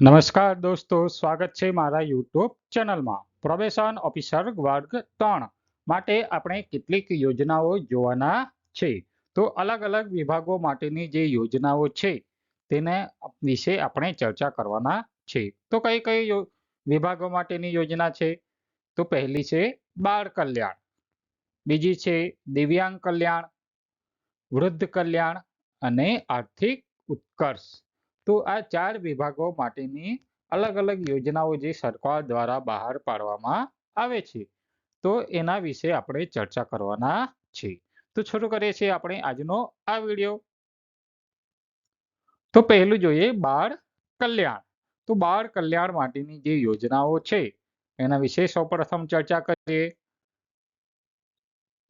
નમસ્કાર દોસ્તો, સ્વાગત છે મારા યુટ્યુબ ચેનલમાં. પ્રોબેશન ઓફિસર વર્ગ ત્રણ માટે આપણે કેટલીક યોજનાઓ જોવાના છે. તો અલગ અલગ વિભાગો માટેની જે યોજનાઓ છે, તેને વિશે આપણે ચર્ચા કરવાના છે. તો કઈ કઈ વિભાગો માટેની યોજના છે? તો પહેલી છે બાળ કલ્યાણ. બીજી છે દિવ્યાંગ કલ્યાણ, વૃદ્ધ કલ્યાણ અને આર્થિક ઉત્કર્ષ. તો આ ચાર વિભાગો માટેની અલગ અલગ યોજનાઓ જે સરકાર દ્વારા બહાર પાડવામાં આવે છે. તો એના વિશે આપણે ચર્ચા કરવાના છે તો શરૂ કરીએ છીએ આપણે આજનો આ વીડિયો. તો પહેલું જોઈએ બાળ કલ્યાણ. તો બાળ કલ્યાણ માટેની જે યોજનાઓ છે, એના વિશે સૌપ્રથમ ચર્ચા કરીએ.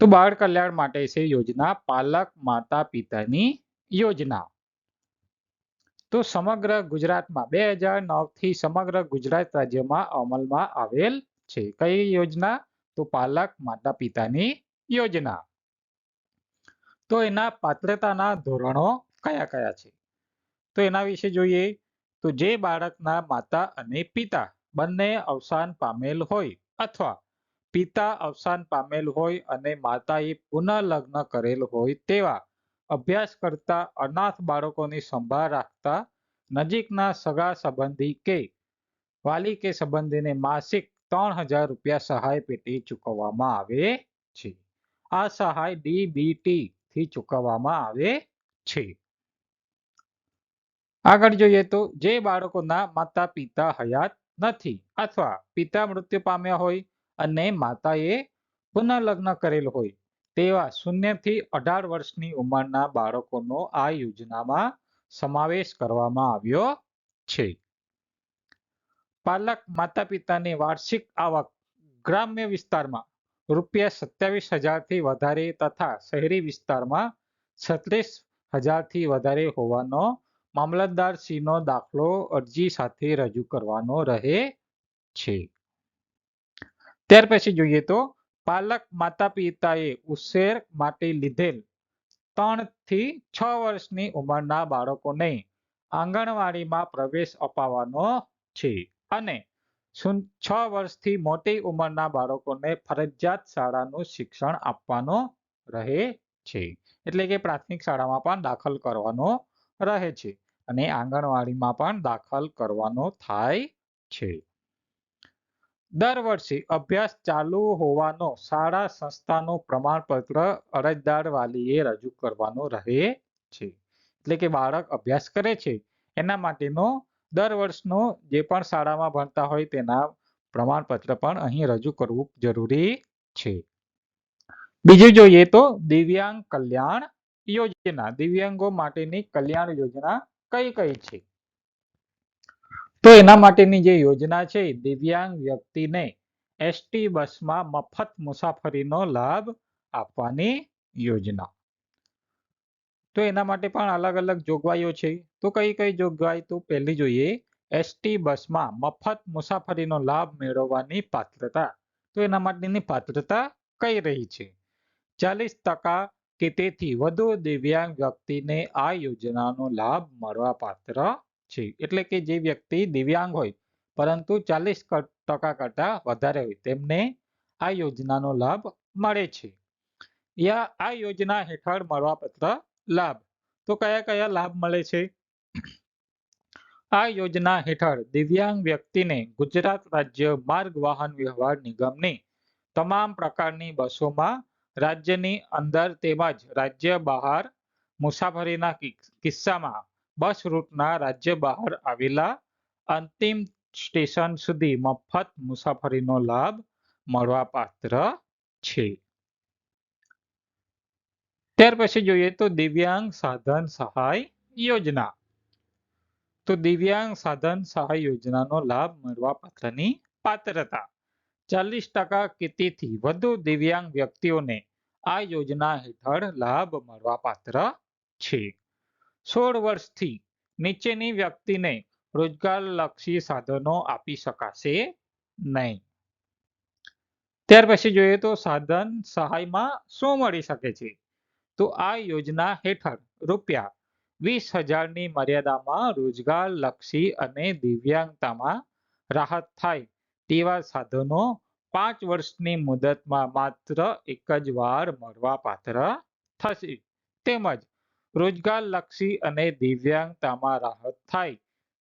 તો બાળ કલ્યાણ માટે છે યોજના પાલક માતા પિતાની યોજના. તો સમગ્ર ગુજરાતમાં બે હજાર નવથી સમગ્ર ગુજરાત રાજ્યમાં અમલમાં આવેલ છે. કઈ યોજના? તો પાલક માતા પિતાની યોજના. તો એના પાત્રતાના ધોરણો કયા કયા છે? તો એના વિશે જોઈએ તો જે બાળકના માતા અને પિતા બંને અવસાન પામેલ હોય અથવા પિતા અવસાન પામેલ હોય અને માતાએ પુનઃલગ્ન કરેલ હોય તેવા અભ્યાસ કરતા અનાથ બાળકોની સંભાળ રાખતા નજીકના સગા સંબંધી કે વાલી કે સંબંધીને માસિક ત્રણ હજાર રૂપિયા સહાય પેટે ચૂકવવામાં આવે છે. આ સહાય ડીબીટી થી ચૂકવવામાં આવે છે. આગળ જોઈએ તો જે બાળકોના માતા પિતા હયાત નથી અથવા પિતા મૃત્યુ પામ્યા હોય અને માતાએ પુનઃલગ્ન કરેલ હોય તેવા શૂન્યથી અઢાર વર્ષની ઉંમરના બાળકોનો આ યોજનામાં સમાવેશ કરવામાં આવ્યો છે. પાલક માતા પિતાની વાર્ષિક આવક ગ્રામ્ય વિસ્તારમાં રૂપિયા સત્યાવીસ હજારથી વધારે તથા શહેરી વિસ્તારમાં છત્રીસ હજારથી વધારે હોવાનો મામલતદાર નો દાખલો અરજી સાથે રજૂ કરવાનો રહે છે. ત્યાર પછી જોઈએ તો પાલક માતા પિતાએ ઉછેર માટે લીધેલ. ત્રણથી છ વર્ષની ઉંમરના બાળકોને આંગણવાડીમાં પ્રવેશ અપાવવાનો છે અને છ વર્ષથી મોટી ઉંમરના બાળકોને ફરજિયાત શાળાનું શિક્ષણ આપવાનો રહે છે. એટલે કે પ્રાથમિક શાળામાં પણ દાખલ કરવાનો રહે છે અને આંગણવાડીમાં પણ દાખલ કરવાનો થાય છે. દર વર્ષે અભ્યાસ ચાલુ હોવાનો શાળા સંસ્થાનો પ્રમાણપત્ર અરજદાર વાલીએ રજૂ કરવાનો રહે છે. એટલે કે બાળક અભ્યાસ કરે છે. એના માટેનો દર વર્ષનો જે પણ શાળામાં ભણતા હોય તેના પ્રમાણપત્ર પણ અહીં રજૂ કરવું જરૂરી છે. બીજું જોઈએ તો દિવ્યાંગ કલ્યાણ યોજના. દિવ્યાંગો માટેની કલ્યાણ યોજના કઈ કઈ છે? તો એના માટેની જે યોજના છે દિવ્યાંગ વ્યક્તિને એસટી બસમાં મફત મુસાફરીનો લાભ આપવાની યોજના. તો એના માટે પણ અલગ અલગ જોગવાઈઓ છે. તો કઈ કઈ જોગવાઈ? તો પહેલી જોઈએ, એસટી બસમાં મફત મુસાફરીનો લાભ મેળવવાની પાત્રતા. તો એના માટેની પાત્રતા કઈ રહી છે? ચાલીસ ટકા કે તેથી વધુ દિવ્યાંગ વ્યક્તિને આ યોજનાનો લાભ મળવા પાત્ર છે. એટલે કે જે વ્યક્તિ દિવ્યાંગ હોય, પરંતુ ચાલીસ ટકા કરતા વધારે હોય, તેમને આ યોજનાનો લાભ મળે છે. યા આ યોજના હેઠળ મળવાપત્ર લાભ. તો કયા કયા લાભ મળે છે? આ યોજના હેઠળ દિવ્યાંગ વ્યક્તિને ગુજરાત રાજ્ય માર્ગ વાહન વ્યવહાર નિગમની તમામ પ્રકારની બસોમાં રાજ્યની અંદર તેમજ રાજ્ય બહાર મુસાફરીના કિસ્સામાં બસ રૂટના રાજ્ય બહાર આવેલા અંતિમ સ્ટેશન સુધી મફત મુસાફરીનો લાભ મળવાપાત્ર છે. ત્યાર પછી જોઈએ તો દિવ્યાંગ સાધન સહાય યોજના. તો દિવ્યાંગ સાધન સહાય યોજનાનો લાભ મળવા પાત્રની પાત્રતા. ચાલીસ ટકા કે વધુ દિવ્યાંગ વ્યક્તિઓને આ યોજના હેઠળ લાભ મળવા પાત્ર છે. સોળ વર્ષથી નીચેની વ્યક્તિને રોજગારલક્ષી સાધનો આપી શકાશે નહીં. ત્યાર પછી જોઈએ તો સાધન સહાયમાં શું મળી શકે છે? તો આ યોજના હેઠળ રૂપિયા વીસ હજારની મર્યાદામાં રોજગાર લક્ષી અને દિવ્યાંગતામાં રાહત થાય તેવા સાધનો પાંચ વર્ષની મુદતમાં માત્ર એક જ વાર મળવાપાત્ર થશે. તેમજ રોજગાર લક્ષી અને દિવ્યાંગતામાં રાહત થાય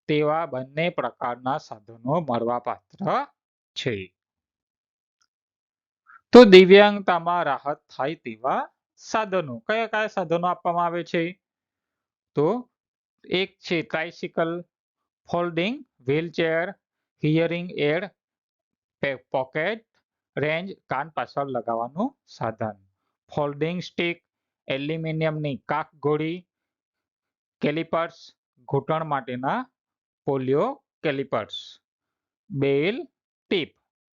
તેવા બંને પ્રકારના સાધનો મળવાપાત્ર છે. તો દિવ્યાંગતામાં રાહત થાય તેવા સાધનો, કયા કયા સાધનો આપવામાં આવે છે? તો એક છે tricycle folding wheelchair hearing aid pocket range કાન પાછળ લગાવવાનું સાધન. ફોલ્ડિંગ સ્ટિક એલ્યુમિનિયમની કાક ગોળી કેલિપર્સ ઘૂંટણ માટેના પોલિયો કેલિપર્સ. બેલ ટીપ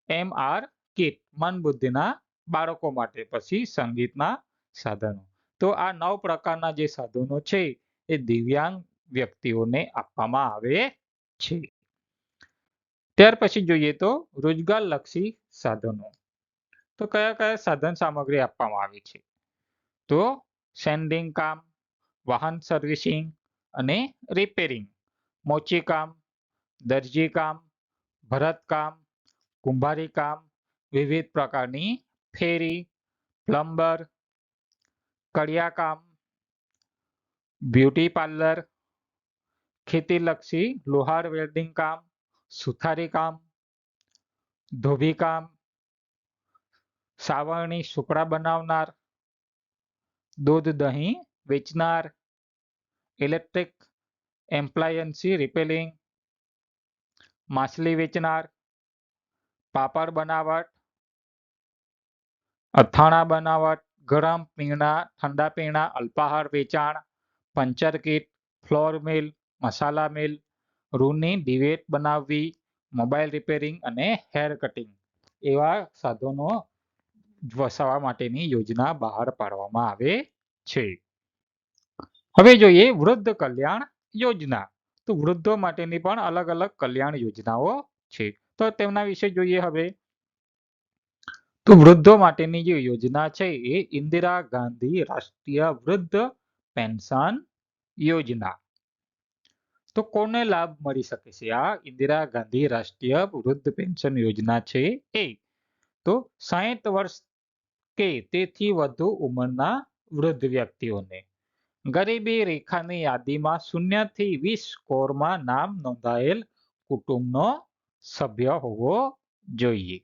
એમ આર કીટ મન બુદ્ધિના બાળકો માટે, પછી સંગીતના સાધનો. તો આ નવ પ્રકારના જે સાધનો છે, એ દિવ્યાંગ વ્યક્તિઓને આપવામાં આવે છે. ત્યાર પછી જોઈએ તો રોજગાર લક્ષી સાધનો. તો કયા કયા સાધન સામગ્રી આપવામાં આવી છે? તો સેન્ડિંગ કામ, વાહન સર્વિસિંગ અને રિપેરિંગ, મોચી કામ, દરજી કામ ભરતકામ કુંભારી કામ, વિવિધ પ્રકારની ફેરી, પ્લમ્બર કડિયાકામ બ્યુટી પાર્લર, ખેતીલક્ષી લોહાર વેલ્ડિંગ કામ, સુથારી કામ, ધોબી કામ, સાવરણી સુપડા બનાવનાર દૂધ દહીં વેચનાર ઇલેક્ટ્રિક એમ્પ્લાયન્સી રિપેરિંગ માછલી વેચનાર, પાપડ બનાવટ, અથાણા બનાવટ, ગરમ પીણા, ઠંડા પીણા, અલ્પાહાર વેચાણ, પંચર કીટ, ફ્લોર મિલ, મસાલા મિલ, રૂની ડિવેટ બનાવવી, મોબાઈલ રિપેરિંગ અને હેર કટિંગ એવા સાધનો વસાવવા માટેની યોજના બહાર પાડવામાં આવે છે. હવે જોઈએ વૃદ્ધ કલ્યાણ યોજના. તો વૃદ્ધો માટેની પણ અલગ અલગ કલ્યાણ યોજનાઓ છે. તો તેમના વિશે જોઈએ હવે. તો વૃદ્ધો માટેની જે યોજના છે એ ઇન્દિરા ગાંધી રાષ્ટ્રીય વૃદ્ધ પેન્શન યોજના. તો કોને લાભ મળી શકે છે? આ ઇન્દિરા ગાંધી રાષ્ટ્રીય વૃદ્ધ પેન્શન યોજના છે એ. તો સાહીઠ વર્ષ કે તેથી વધુ ઉંમરના વૃદ્ધ વ્યક્તિઓને. ગરીબી રેખાની યાદીમાં શૂન્યથી વીસ સ્કોરમાં નામ નોંધાયેલ કુટુંબનો સભ્ય હોવો જોઈએ.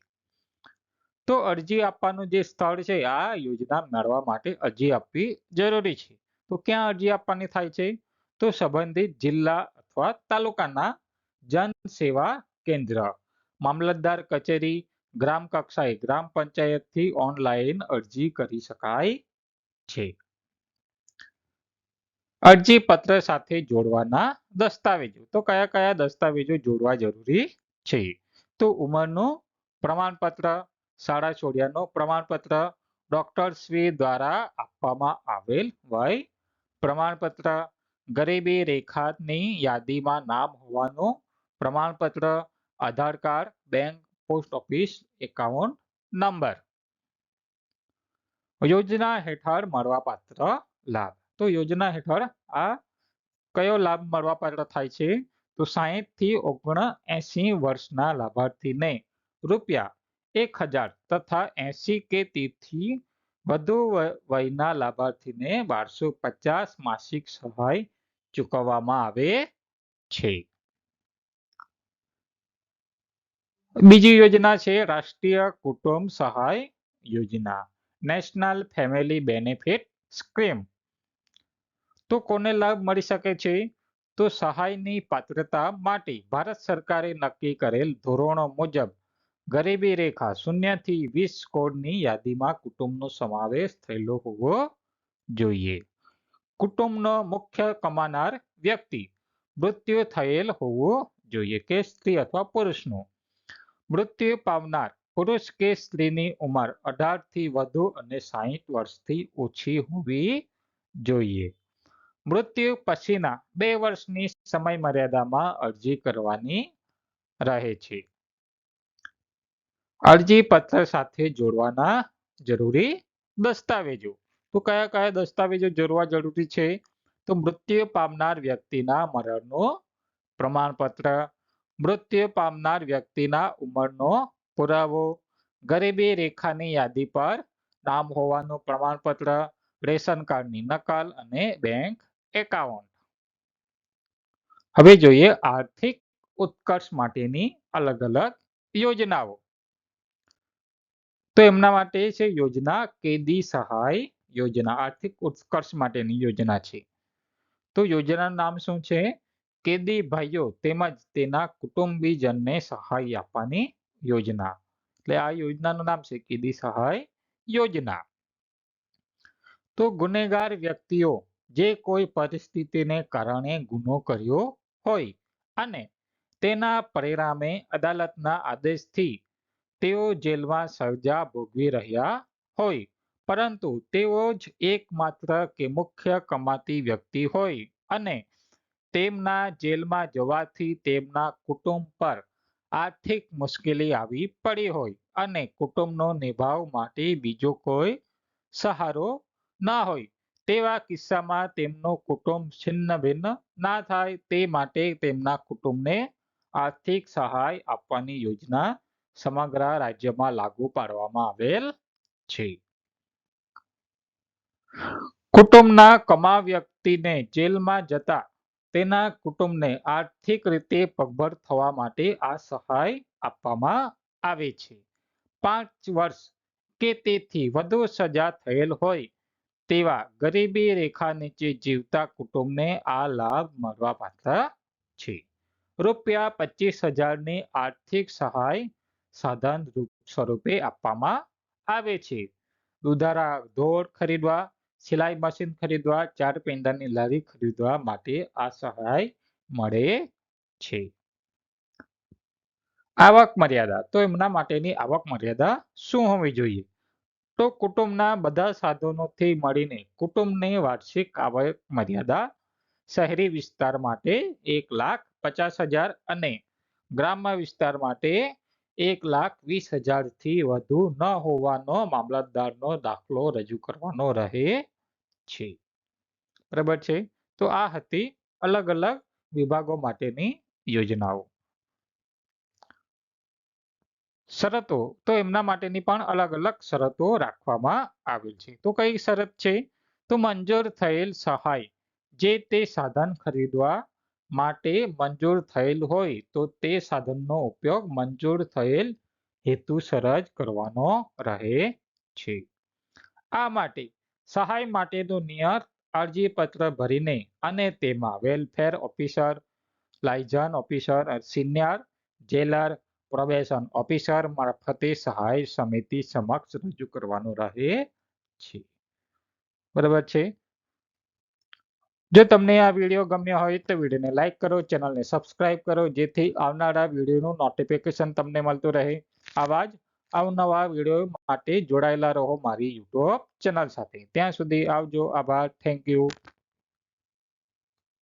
તો અરજી આપવાનું જે સ્થળ છે, આ યોજના મેળવવા માટે અરજી આપવી જરૂરી છે. તો ક્યાં અરજી આપવાની થાય છે? તો સંબંધિત જિલ્લા અથવા તાલુકાના જન સેવા કેન્દ્ર, મામલતદાર કચેરી ગ્રામ કક્ષાએ ગ્રામ પંચાયતથી ઓનલાઈન અરજી કરી શકાય છે. અરજી પત્ર સાથે જોડવાના દસ્તાવેજો. તો કયા કયા દસ્તાવેજો જોડવા જરૂરી છે? તો ઉંમરનું પ્રમાણપત્ર, શાળા છોડ્યાનું પ્રમાણપત્ર, ડોક્ટર શ્રી દ્વારા આપવામાં આવેલ વય પ્રમાણપત્ર, ગરીબી રેખાની યાદીમાં નામ હોવાનું પ્રમાણપત્ર, Aadhaar card, bank post office account number. યોજના હેઠળ મળવાપાત્ર લાભ. તો યોજના હેઠળ આ કયો લાભ મળવાપાત્ર થાય છે? તો સાહીઠથી ઓગણ એસી વર્ષના લાભાર્થીને રૂપિયા એક હજાર તથા એસી કે તેથી વધુ વય- વયના લાભાર્થીને બારસો પચાસ માસિક સહાય ચૂકવવામાં આવે છે. બીજી યોજના છે રાષ્ટ્રીય કુટુંબ સહાય યોજના, નેશનલ ફેમિલી બેનિફિટ સ્કીમ. તો કોને લાભ મળી શકે છે? તો સહાયની પાત્રતા માટે ભારત સરકારે નક્કી કરેલ ધોરણો મુજબ ગરીબી રેખા શૂન્યથી વીસ કોડની યાદીમાં કુટુંબનો સમાવેશ થયેલો હોવો જોઈએ. કુટુંબનો મુખ્ય કમાનાર વ્યક્તિ મૃત્યુ થયેલ હોવો જોઈએ કે સ્ત્રી અથવા પુરુષનું. મૃત્યુ પામનાર પુરુષ કે સ્ત્રીની ઉંમર અઢારથી વધુ અને સાહીઠ વર્ષથી ઓછી હોવી જોઈએ. મૃત્યુ પછીના બે વર્ષની સમય મર્યાદામાં અરજી કરવાની રહે છે. અરજી પત્ર સાથે જોડવાના જરૂરી દસ્તાવેજો. તો કયા કયા દસ્તાવેજો જોડવા જરૂરી છે? તો મૃત્યુ પામનાર વ્યક્તિના મરણનું પ્રમાણપત્ર મૃત્યુ પામનાર વ્યક્તિના ઉંમરનો પુરાવો. ગરીબી રેખાની યાદી પર નામ હોવાનું પ્રમાણપત્ર, રેશન કાર્ડની નકલ અને બેંક એકાઉન્ટ. હવે જોઈએ આર્થિક ઉત્કર્ષ માટેની અલગ અલગ યોજનાઓ. તો એમના માટે છે યોજના કેદી સહાય યોજના, આર્થિક ઉત્કર્ષ માટેની યોજના છે. તો યોજનાનું નામ શું છે? કેદી ભાઈઓ તેમજ તેના કુટુંબીજનને સહાય આપવાની યોજના. એટલે આ યોજનાનું નામ છે કેદી સહાય યોજના. તો ગુનેગાર વ્યક્તિઓ જે કોઈ પરિસ્થિતિને કારણે ગુનો કર્યો હોય અને તેના પરિણામે અદાલતના આદેશથી તેઓ જેલમાં સજા ભોગવી રહ્યા હોય, પરંતુ તેઓ જ એકમાત્ર કે મુખ્ય કમાતી વ્યક્તિ હોય અને તેમના જેલમાં જવાથી તેમના કુટુંબ પર આર્થિક મુશ્કેલી આવી પડી હોય અને કુટુંબનો નિભાવ માટે બીજો કોઈ સહારો ના હોય. તેવા કિસ્સામાં તેમનો કુટુંબ છિન્ન ભિન્ન ના થાય તે માટે તેમના કુટુંબને આર્થિક સહાય આપવાની યોજના સમગ્ર રાજ્યમાં લાગુ પાડવામાં આવેલ છે. કુટુંબના કમા વ્યક્તિને જેલમાં જતા તેના કુટુંબને આર્થિક રીતે પગભર થવા માટે આ સહાય આપવામાં આવે છે. પાંચ વર્ષ કે તેથી વધુ સજા થયેલ હોય તેવા ગરીબી રેખા નીચે જીવતા કુટુંબને આ લાભ મળવાપાત્ર છે. રૂપિયા પચીસ હજારની આર્થિક સહાય સાધન રૂપ સ્વરૂપે આપવામાં આવે છે. દુધારા ઢોર ખરીદવા સિલાઈ મશીન ખરીદવા, ચાર પેંડાની લારી ખરીદવા માટે આ સહાય મળે છે. આવક મર્યાદા. તો એમના માટેની આવક મર્યાદા શું હોવી જોઈએ? તો કુટુંબના બધા સાધનોથી મળીને કુટુંબની વાર્ષિક આવક મર્યાદા શહેરી વિસ્તાર માટે એક લાખ પચાસ હજાર અને ગ્રામ્ય વિસ્તાર માટે એક લાખ વીસ હજારથી વધુ ન હોવાનો મામલતદારનો દાખલો રજૂ કરવાનો રહે છે. બરાબર છે? તો આ હતી અલગ અલગ વિભાગો માટેની યોજનાઓ. શરતો, તો એમના માટેની પણ અલગ અલગ શરતો રાખવામાં આવેલ છે. તો કઈ શરત છે? તો મંજૂર થયેલ સહાય, જે તે સાધન ખરીદવા માટે મંજૂર થયેલ હોય તો તે સાધનનો ઉપયોગ મંજૂર થયેલ હેતુસર જ કરવાનો રહે છે. આ માટે સહાય માટેનું નિયત અરજીપત્ર ભરીને અને તેમાં welfare officer liaison officer, senior, jailer, probation officer મારફતે સહાય સમિતિ સમક્ષ રજૂ કરવાનું રહે છે. બરાબર છે? જો તમને આ વીડિયો ગમ્યો હોય તો વિડીયોને લાઈક કરો ચેનલને સબસ્ક્રાઇબ કરો, જેથી આવનારા વિડીયોનું નોટિફિકેશન તમને મળતું રહે. આવા જ અવનવા વીડિયો માટે જોડાયેલા રહો મારી યુટ્યુબ ચેનલ સાથે. ત્યાં સુધી આવજો, આભાર થેન્ક યુ